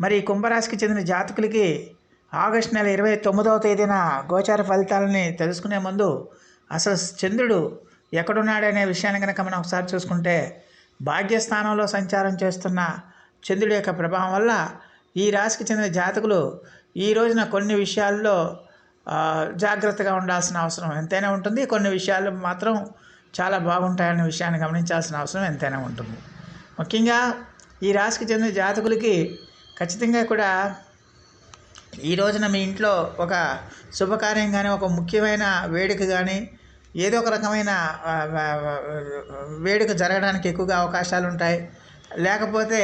మరి కుంభరాశికి చెందిన జాతకులకి ఆగస్టు నెల ఇరవై తొమ్మిదవ తేదీన గోచార ఫలితాలని తెలుసుకునే ముందు అసలు చంద్రుడు ఎక్కడున్నాడనే విషయాన్ని కనుక మనం ఒకసారి చూసుకుంటే భాగ్యస్థానంలో సంచారం చేస్తున్న చంద్రుడి యొక్క ప్రభావం వల్ల ఈ రాశికి చెందిన జాతకులు ఈ రోజున కొన్ని విషయాల్లో జాగ్రత్తగా ఉండాల్సిన అవసరం ఎంతైనా ఉంటుంది. కొన్ని విషయాలు మాత్రం చాలా బాగుంటాయనే విషయాన్ని గమనించాల్సిన అవసరం ఎంతైనా ఉంటుంది. ముఖ్యంగా ఈ రాశికి చెందిన జాతకులకి ఖచ్చితంగా కూడా ఈ రోజున మీ ఇంట్లో ఒక శుభకార్యం కానీ ఒక ముఖ్యమైన వేడుక కానీ ఏదో ఒక రకమైన వేడుక జరగడానికి ఎక్కువగా అవకాశాలు ఉంటాయి. లేకపోతే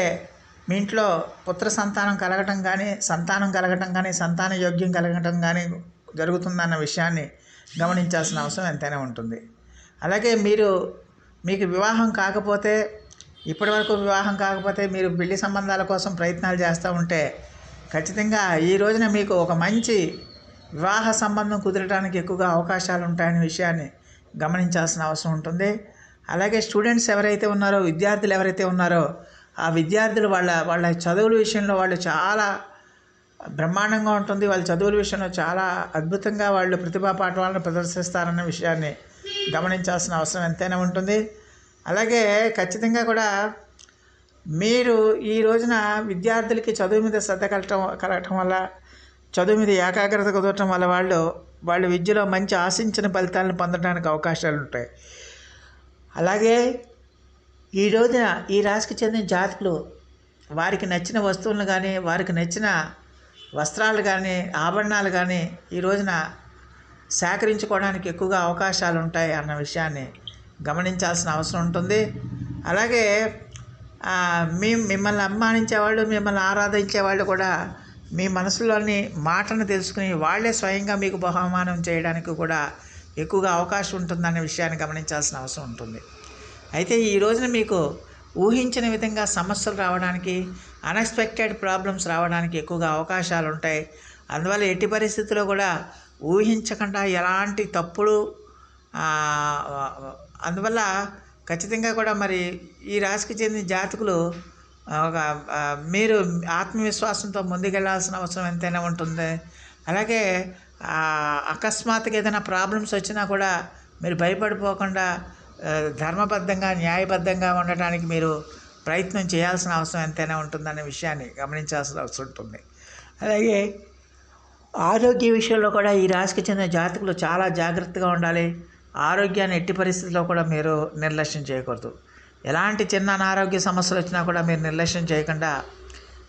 మీ ఇంట్లో పుత్ర సంతానం కలగటం కానీ సంతానం కలగటం కానీ సంతాన యోగ్యం కలగటం కానీ జరుగుతుందన్న విషయాన్ని గమనించాల్సిన అవసరం ఎంతైనా ఉంటుంది. అలాగే మీరు మీకు వివాహం కాకపోతే ఇప్పటివరకు వివాహం కాకపోతే మీరు పెళ్ళి సంబంధాల కోసం ప్రయత్నాలు చేస్తూ ఉంటే ఖచ్చితంగా ఈ రోజున మీకు ఒక మంచి వివాహ సంబంధం కుదరడానికి ఎక్కువగా అవకాశాలు ఉంటాయనే విషయాన్ని గమనించాల్సిన అవసరం ఉంటుంది. అలాగే స్టూడెంట్స్ ఎవరైతే ఉన్నారో విద్యార్థులు ఎవరైతే ఉన్నారో ఆ విద్యార్థులు వాళ్ళ వాళ్ళ చదువుల విషయంలో వాళ్ళు చాలా బ్రహ్మాండంగా ఉంటుంది. వాళ్ళ చదువుల విషయంలో చాలా అద్భుతంగా వాళ్ళు ప్రతిభా పాఠవాలను ప్రదర్శిస్తారన్న విషయాన్ని గమనించాల్సిన అవసరం ఎంతైనా ఉంటుంది. అలాగే ఖచ్చితంగా కూడా మీరు ఈ రోజున విద్యార్థులకి చదువు మీద శ్రద్ధ కలటం కలగటం వల్ల చదువు మీద ఏకాగ్రత కుదరటం వల్ల వాళ్ళు వాళ్ళ విద్యలో మంచి ఆశించిన ఫలితాలను పొందడానికి అవకాశాలు ఉంటాయి. అలాగే ఈ రోజున ఈ రాశికి చెందిన జాతకులు వారికి నచ్చిన వస్తువులను కానీ వారికి నచ్చిన వస్త్రాలు కానీ ఆభరణాలు కానీ ఈ రోజున సేకరించుకోవడానికి ఎక్కువగా అవకాశాలు ఉంటాయి అన్న విషయాన్ని గమనించాల్సిన అవసరం ఉంటుంది. అలాగే మీ మిమ్మల్ని అభిమానించేవాళ్ళు మిమ్మల్ని ఆరాధించేవాళ్ళు కూడా మీ మనసులోని మాటను తెలుసుకుని వాళ్ళే స్వయంగా మీకు బహుమానం చేయడానికి కూడా ఎక్కువగా అవకాశం ఉంటుందనే విషయాన్ని గమనించాల్సిన అవసరం ఉంటుంది. అయితే ఈ రోజున మీకు ఊహించిన విధంగా సమస్యలు రావడానికి అన్ఎక్స్పెక్టెడ్ ప్రాబ్లమ్స్ రావడానికి ఎక్కువగా అవకాశాలు ఉంటాయి. అందువల్ల ఎట్టి పరిస్థితుల్లో కూడా ఊహించకుండా ఎలాంటి తప్పుడు అందువల్ల ఖచ్చితంగా కూడా మరి ఈ రాశికి చెందిన జాతకులు ఒక మీరు ఆత్మవిశ్వాసంతో ముందుకెళ్ళాల్సిన అవసరం ఎంతైనా ఉంటుంది. అలాగే అకస్మాత్తుగా ఏదైనా ప్రాబ్లమ్స్ వచ్చినా కూడా మీరు భయపడిపోకుండా ధర్మబద్ధంగా న్యాయబద్ధంగా ఉండటానికి మీరు ప్రయత్నం చేయాల్సిన అవసరం ఎంతైనా ఉంటుందనే విషయాన్ని గమనించాల్సిన అవసరం ఉంటుంది. అలాగే ఆరోగ్య విషయంలో కూడా ఈ రాశికి చెందిన జాతకులు చాలా జాగ్రత్తగా ఉండాలి. ఆరోగ్యాన్ని ఎట్టి పరిస్థితుల్లో కూడా మీరు నిర్లక్ష్యం చేయకూడదు. ఎలాంటి చిన్న అనారోగ్య సమస్యలు వచ్చినా కూడా మీరు నిర్లక్ష్యం చేయకుండా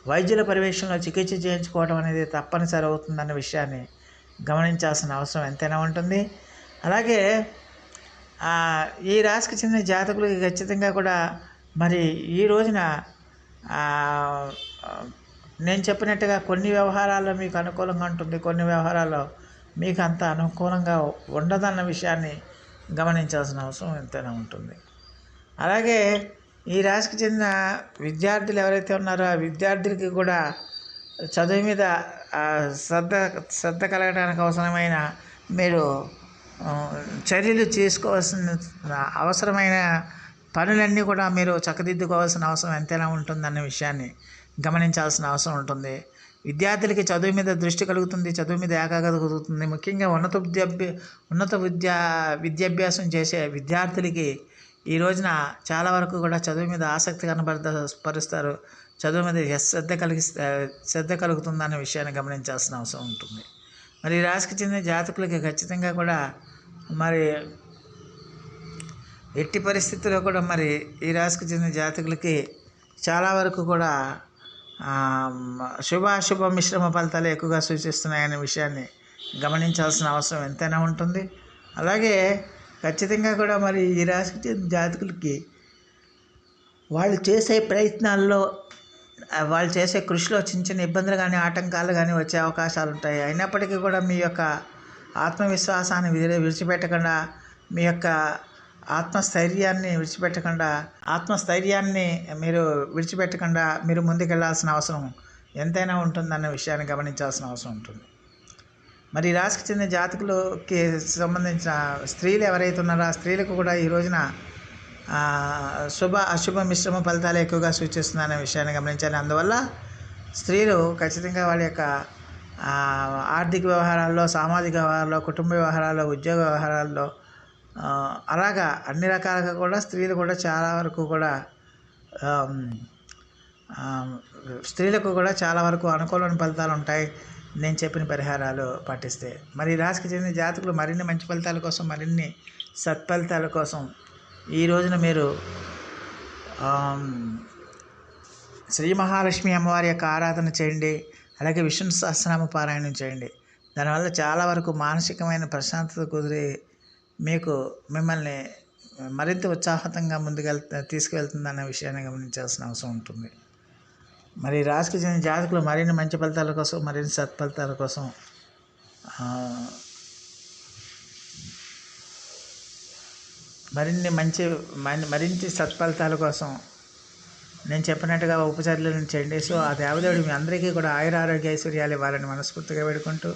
వైద్యుల పర్యవేక్షణలో చికిత్స చేయించుకోవడం అనేది తప్పనిసరి అవుతుందన్న విషయాన్ని గమనించాల్సిన అవసరం ఎంతైనా ఉంటుంది. అలాగే ఈ రాశికి చెందిన జాతకులకి ఖచ్చితంగా కూడా మరి ఈ రోజున నేను చెప్పినట్టుగా కొన్ని వ్యవహారాల్లో మీకు అనుకూలంగా ఉంటుంది కొన్ని వ్యవహారాల్లో మీకు అంత అనుకూలంగా ఉండదన్న విషయాన్ని గమనించాల్సిన అవసరం ఎంతైనా ఉంటుంది. అలాగే ఈ రాశికి చెందిన విద్యార్థులు ఎవరైతే ఉన్నారో ఆ విద్యార్థులకి కూడా చదువు మీద శ్రద్ధ శ్రద్ధ కలగడానికి అవసరమైన మీరు చర్యలు తీసుకోవాల్సిన అవసరమైన పనులన్నీ కూడా మీరు చక్కదిద్దుకోవాల్సిన అవసరం ఎంతైనా ఉంటుందన్న విషయాన్ని గమనించాల్సిన అవసరం ఉంటుంది. విద్యార్థులకి చదువు మీద దృష్టి కలుగుతుంది చదువు మీద ఏకాగ్రత కలుగుతుంది. ముఖ్యంగా ఉన్నత విద్యాభ్య ఉన్నత విద్యా విద్యాభ్యాసం చేసే విద్యార్థులకి ఈ రోజున చాలా వరకు కూడా చదువు మీద ఆసక్తి కనబడ పరుస్తారు. చదువు మీద శ్రద్ధ కలిగి శ్రద్ధ కలుగుతుందనే విషయాన్ని గమనించాల్సిన అవసరం ఉంటుంది. మరి ఈ రాశికి చెందిన జాతకులకి ఖచ్చితంగా కూడా మరి ఎట్టి పరిస్థితుల్లో కూడా మరి ఈ రాశికి చెందిన జాతకులకి చాలా వరకు కూడా శుభాశుభ మిశ్రమ ఫలితాలు ఎక్కువగా సూచిస్తున్నాయనే విషయాన్ని గమనించాల్సిన అవసరం ఎంతైనా ఉంటుంది. అలాగే ఖచ్చితంగా కూడా మరి ఈ రాశికి చెందిన జాతకులకి వాళ్ళు చేసే ప్రయత్నాల్లో వాళ్ళు చేసే కృషిలో చిన్న చిన్న ఇబ్బందులు కానీ ఆటంకాలు కానీ వచ్చే అవకాశాలు ఉంటాయి. అయినప్పటికీ కూడా మీ యొక్క ఆత్మవిశ్వాసాన్ని విడిచిపెట్టకుండా మీ యొక్క ఆత్మస్థైర్యాన్ని విడిచిపెట్టకుండా ఆత్మస్థైర్యాన్ని మీరు విడిచిపెట్టకుండా మీరు ముందుకెళ్ళాల్సిన అవసరం ఎంతైనా ఉంటుందన్న విషయాన్ని గమనించాల్సిన అవసరం ఉంటుంది. మరి రాశికి చెందిన జాతకులకి సంబంధించిన స్త్రీలు ఎవరైతే ఉన్నారో ఆ స్త్రీలకు కూడా ఈ రోజున శుభ అశుభ మిశ్రమ ఫలితాలు ఎక్కువగా సూచిస్తుందనే విషయాన్ని గమనించాలి. అందువల్ల స్త్రీలు ఖచ్చితంగా వాళ్ళ యొక్క ఆర్థిక వ్యవహారాల్లో సామాజిక వ్యవహారాల్లో కుటుంబ వ్యవహారాల్లో ఉద్యోగ వ్యవహారాల్లో అలాగా అన్ని రకాలుగా కూడా స్త్రీలు కూడా చాలా వరకు కూడా స్త్రీలకు కూడా చాలా వరకు అనుకూలమైన ఫలితాలు ఉంటాయి. నేను చెప్పిన పరిహారాలు పాటిస్తే. మరి ఈ రాశికి చెందిన జాతకులు మరిన్ని మంచి ఫలితాల కోసం మరిన్ని సత్ఫలితాల కోసం ఈ రోజున మీరు శ్రీ మహాలక్ష్మి అమ్మవారి యొక్క ఆరాధన చేయండి. అలాగే విష్ణు సహస్రనామ పారాయణం చేయండి. దానివల్ల చాలా వరకు మానసికమైన ప్రశాంతత కుదిరి మీకు మిమ్మల్ని మరింత ఉత్సాహంగా ముందుకెళ్ తీసుకువెళ్తుందన్న విషయాన్ని గమనించాల్సిన అవసరం ఉంటుంది. మరి రాశికి చెందిన జాతకులు మరిన్ని మంచి ఫలితాల కోసం మరిన్ని సత్ఫలితాల కోసం మరిన్ని మంచి మరి- మరింత సత్ఫలితాల కోసం నేను చెప్పినట్టుగా ఉపచర్యలను చేయండి. సో ఆ దేవదేవుడు మీ అందరికీ కూడా ఆయుర ఆరోగ్య ఐశ్వర్యాలు ఇవ్వాలని మనస్ఫూర్తిగా వేడుకుంటూ